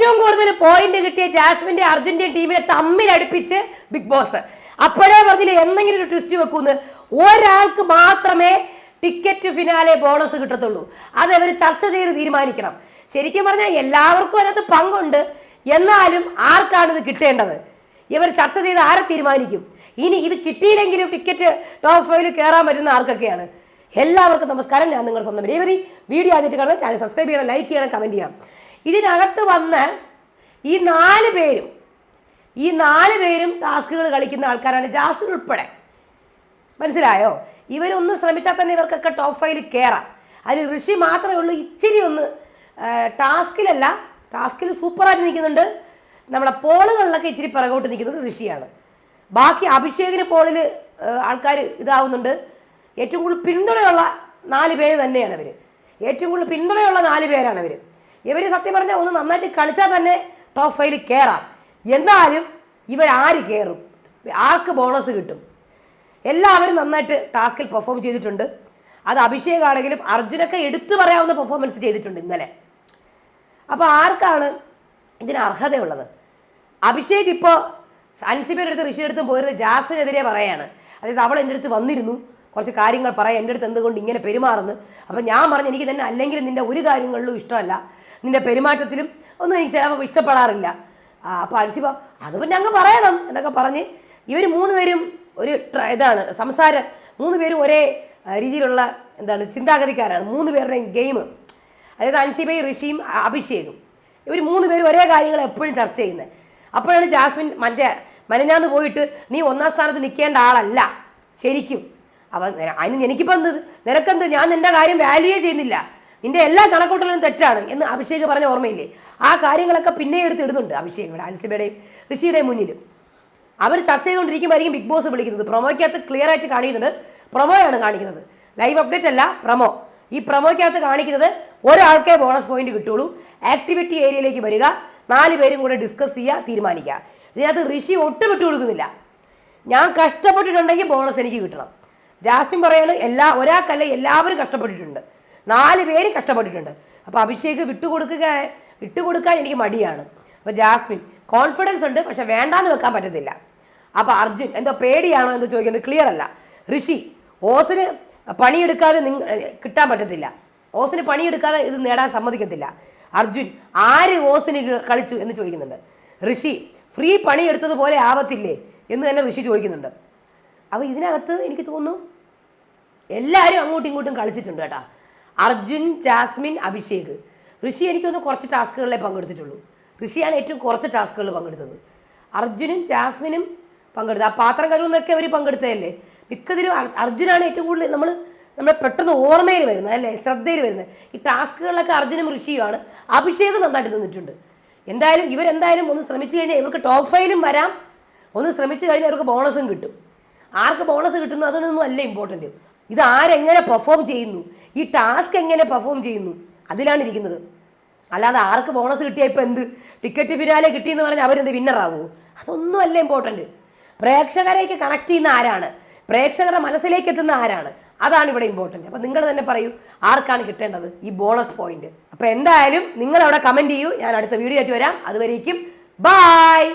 ഏറ്റവും കൂടുതൽ പോയിന്റ് കിട്ടിയ ജാസ്മിന്റെ അർജന്റീൻ ടീമിനെ തമ്മിൽ തമ്മിലടുപ്പിച്ച് ബിഗ് ബോസ്. അപ്പോഴേ പറഞ്ഞില്ല എന്തെങ്കിലും ഒരു ട്വിസ്റ്റ് വെക്കൂന്ന്. ഒരാൾക്ക് മാത്രമേ ടിക്കറ്റ് ഫിനാലെ ബോണസ് കിട്ടത്തുള്ളൂ. അത് അവർ ചർച്ച ചെയ്ത് തീരുമാനിക്കണം. ശരിക്കും പറഞ്ഞാൽ എല്ലാവർക്കും അതിനകത്ത് പങ്കുണ്ട്. എന്നാലും ആർക്കാണ് ഇത് കിട്ടേണ്ടത്? ഇവർ ചർച്ച ചെയ്ത് ആരെ തീരുമാനിക്കും? ഇനി ഇത് കിട്ടിയില്ലെങ്കിലും ടിക്കറ്റ് ടോപ്പ് ഫൈവിൽ കയറാൻ പറ്റുന്ന ആർക്കൊക്കെയാണ് എല്ലാവർക്കും നമസ്കാരം. ഞാൻ നിങ്ങളുടെ സ്വന്തം രേവതി. വീഡിയോ ആദ്യമായിട്ട് കാണാൻ ചാനൽ സബ്സ്ക്രൈബ് ചെയ്യണം ലൈക്ക് ചെയ്യണം കമന്റ് ചെയ്യണം. ഇതിനകത്ത് വന്ന് ഈ നാല് പേരും ഈ നാല് പേരും ടാസ്കുകൾ കളിക്കുന്ന ആൾക്കാരാണ് ജാസ്മിൻ ഉൾപ്പെടെ. മനസ്സിലായോ? ഇവരൊന്ന് ശ്രമിച്ചാൽ തന്നെ ഇവർക്കൊക്കെ ടോപ്പ് ഫൈവിൽ കയറാം അതിൽ ഋഷി മാത്രമേ ഉള്ളൂ. ഇച്ചിരി ഒന്ന് ടാസ്കിലല്ല ടാസ്കിൽ സൂപ്പറായിട്ട് നിൽക്കുന്നുണ്ട്. നമ്മുടെ പോളുകളിലൊക്കെ ഇച്ചിരി പിറകോട്ട് നിൽക്കുന്നത് ഋഷിയാണ്. ബാക്കി അഭിഷേകിന് പോളിൽ ആൾക്കാർ ഇതാവുന്നുണ്ട്. ഏറ്റവും കൂടുതൽ പിന്തുണയുള്ള നാല് പേര് തന്നെയാണ് അവർ ഏറ്റവും കൂടുതൽ പിന്തുണയുള്ള നാല് പേരാണ് ഇവർ ഇവർ സത്യം പറഞ്ഞാൽ ഒന്ന് നന്നായിട്ട് കളിച്ചാൽ തന്നെ ടോപ്പ് ഫൈവിൽ കയറാം എന്നാലും ഇവരാര് കയറും ആർക്ക് ബോണസ് കിട്ടും? എല്ലാവരും നന്നായിട്ട് ടാസ്കിൽ പെർഫോം ചെയ്തിട്ടുണ്ട്. അത് അഭിഷേക് ആണെങ്കിലും അർജുനൊക്കെ എടുത്തു പറയാവുന്ന പെർഫോമൻസ് ചെയ്തിട്ടുണ്ട് ഇന്നലെ. അപ്പോൾ ആർക്കാണ് ഇതിന് അർഹതയുള്ളത്? അഭിഷേക് ഇപ്പോൾ അൻസിബയുടെ അടുത്ത് ഋഷിയുടെ അടുത്തും പോയിരുന്നത് ജാസ്മിനെതിരെ പറയാണ്. അതായത് അവൾ എന്റെ അടുത്ത് വന്നിരുന്നു. കുറച്ച് കാര്യങ്ങൾ പറയാം. എന്റെ അടുത്ത് എന്തുകൊണ്ട് ഇങ്ങനെ പെരുമാറുന്നു? അപ്പോൾ ഞാൻ പറഞ്ഞു എനിക്ക് തന്നെ അല്ലെങ്കിൽ നിന്റെ ഒരു കാര്യങ്ങളിലും ഇഷ്ടമല്ല. നിന്റെ പെരുമാറ്റത്തിലും ഒന്നും എനിക്ക് ചിലപ്പോൾ ഇഷ്ടപ്പെടാറില്ല. അപ്പോൾ അൻസിബ അത് പിന്നെ അങ്ങ് പറയണം എന്നൊക്കെ പറഞ്ഞ് ഇവർ മൂന്ന് പേരും ഒരു ഇതാണ് സംസാരം മൂന്ന് പേരും ഒരേ രീതിയിലുള്ള എന്താണ് ചിന്താഗതിക്കാരാണ്. മൂന്ന് പേരുടെയും ഗെയിം അതായത് അൻസിബയും ഋഷിയും അഭിഷേകും. ഇവർ മൂന്ന് പേരും ഒരേ കാര്യങ്ങൾ എപ്പോഴും ചർച്ച ചെയ്യുന്നത് അപ്പോഴാണ് ജാസ്മിൻ മറ്റേ മനഞ്ഞാന്ന് പോയിട്ട് നീ ഒന്നാം സ്ഥാനത്ത് നിൽക്കേണ്ട ആളല്ല. ശരിക്കും. അവ അതിന് എനിക്കിപ്പോൾ എന്ത്? നിനക്കെന്ത്? ഞാൻ എന്റെ കാര്യം വാല്യൂ ചെയ്യുന്നില്ല. നിന്റെ എല്ലാ കണക്കൂട്ടലും തെറ്റാണ് എന്ന് അഭിഷേക് പറഞ്ഞ ഓർമ്മയില്ലേ? ആ കാര്യങ്ങളൊക്കെ പിന്നെ എടുത്ത് ഇടുന്നുണ്ട് അഭിഷേക് ഇവിടെ അൻസിബയുടെയും ഋഷിയുടെയും മുന്നിലും. അവർ ചർച്ച ചെയ്തുകൊണ്ടിരിക്കുമ്പോഴായിരിക്കും ബിഗ് ബോസ് വിളിക്കുന്നത്. പ്രൊമോയ്ക്കകത്ത് ക്ലിയർ ആയിട്ട് കാണിക്കുന്നുണ്ട്. പ്രൊമോയാണ് കാണിക്കുന്നത്. ലൈവ് അപ്ഡേറ്റ് അല്ല പ്രൊമോ. ഈ പ്രൊമോയ്ക്കകത്ത് കാണിക്കുന്നത് ഒരാൾക്കേ ബോണസ് പോയിന്റ് കിട്ടുള്ളൂ. ആക്ടിവിറ്റി ഏരിയയിലേക്ക് വരിക. നാല് പേരും കൂടെ ഡിസ്കസ് ചെയ്യുക തീരുമാനിക്കുക. ഇതിനകത്ത് ഋഷി ഒട്ടും കൊടുക്കുന്നില്ല. ഞാൻ കഷ്ടപ്പെട്ടിട്ടുണ്ടെങ്കിൽ ബോണസ് എനിക്ക് കിട്ടണം. ജാസ്മിൻ പറയാണ് എല്ലാ ഒരാൾക്കല്ല എല്ലാവരും കഷ്ടപ്പെട്ടിട്ടുണ്ട്. നാല് പേര് കഷ്ടപ്പെട്ടിട്ടുണ്ട്. അപ്പോൾ അഭിഷേക് വിട്ടുകൊടുക്കുക വിട്ടുകൊടുക്കാൻ എനിക്ക് മടിയാണ്. അപ്പോൾ ജാസ്മിൻ കോൺഫിഡൻസ് ഉണ്ട് പക്ഷെ വേണ്ടാന്ന് വെക്കാൻ പറ്റത്തില്ല. അപ്പോൾ അർജുൻ എന്തോ പേടിയാണോ എന്ന് ചോദിക്കുന്നത് ക്ലിയർ അല്ല. ഋഷി ഓസിന് പണിയെടുക്കാതെ നിങ്ങ കിട്ടാൻ പറ്റത്തില്ല. ഓസിന് പണിയെടുക്കാതെ ഇത് നേടാൻ സമ്മതിക്കത്തില്ല. അർജുൻ ആര് ഓസിന് കളിച്ചു എന്ന് ചോദിക്കുന്നുണ്ട്. ഋഷി ഫ്രീ പണിയെടുത്തതുപോലെ ആവത്തില്ലേ? എന്ന് തന്നെ ഋഷി ചോദിക്കുന്നുണ്ട്. അപ്പോൾ ഇതിനകത്ത് എനിക്ക് തോന്നുന്നു എല്ലാവരും അങ്ങോട്ടും ഇങ്ങോട്ടും കളിച്ചിട്ടുണ്ട് കേട്ടോ. അർജുൻ ജാസ്മിൻ അഭിഷേക്. ഋഷി എനിക്കൊന്ന് കുറച്ച് ടാസ്കുകളിലേ പങ്കെടുത്തിട്ടുള്ളൂ. ഋഷിയാണ് ഏറ്റവും കുറച്ച് ടാസ്കുകളിൽ പങ്കെടുത്തത്. അർജുനും ജാസ്മിനും പങ്കെടുത്തു ആ പാത്രം കഴിവുന്നൊക്കെ അവർ പങ്കെടുത്തതല്ലേ? മിക്കതിലും അർ- അർജുനാണ് ഏറ്റവും കൂടുതൽ നമ്മൾ നമ്മളെ പെട്ടെന്ന് ഓർമ്മയിൽ വരുന്നത് അല്ലേ? ശ്രദ്ധയിൽ വരുന്നത്. ഈ ടാസ്കുകളിലൊക്കെ അർജുനും ഋഷിയുമാണ്. അഭിഷേക് നന്നായിട്ട് നിന്നിട്ടുണ്ട് എന്തായാലും ഇവരെന്തായാലും ഒന്ന് ശ്രമിച്ചു കഴിഞ്ഞാൽ ഇവർക്ക് ടോപ്പ് ഫൈവിലും വരാം. ഒന്ന് ശ്രമിച്ചു കഴിഞ്ഞാൽ അവർക്ക് ബോണസും കിട്ടും. ആർക്ക് ബോണസ് കിട്ടുന്നു? അതൊന്നും അല്ല ഇമ്പോർട്ടന്റ് ഇത് ആരെങ്ങനെ പെർഫോം ചെയ്യുന്നു? ഈ ടാസ്ക് എങ്ങനെ പെർഫോം ചെയ്യുന്നു? അതിലാണ് ഇരിക്കുന്നത്. അല്ലാതെ ആർക്ക് ബോണസ് കിട്ടിയാൽ ഇപ്പം എന്ത്? ടിക്കറ്റ് ഫിനാലെ കിട്ടിയെന്ന് പറഞ്ഞാൽ അവരെന്ത് വിന്നറാവൂ അതൊന്നും അല്ല ഇമ്പോർട്ടന്റ് പ്രേക്ഷകരേക്ക് കണക്ട് ചെയ്യുന്ന ആരാണ്? പ്രേക്ഷകരുടെ മനസ്സിലേക്ക് എത്തുന്ന ആരാണ്? അതാണ് ഇവിടെ ഇമ്പോർട്ടന്റ് അപ്പം നിങ്ങൾ തന്നെ പറയൂ ആർക്കാണ് കിട്ടേണ്ടത്? ഈ ബോണസ് പോയിന്റ് അപ്പം എന്തായാലും നിങ്ങൾ അവിടെ കമന്റ് ചെയ്യൂ. ഞാൻ അടുത്ത വീഡിയോ ആയിട്ട് വരാം. അതുവരേക്കും ബായ്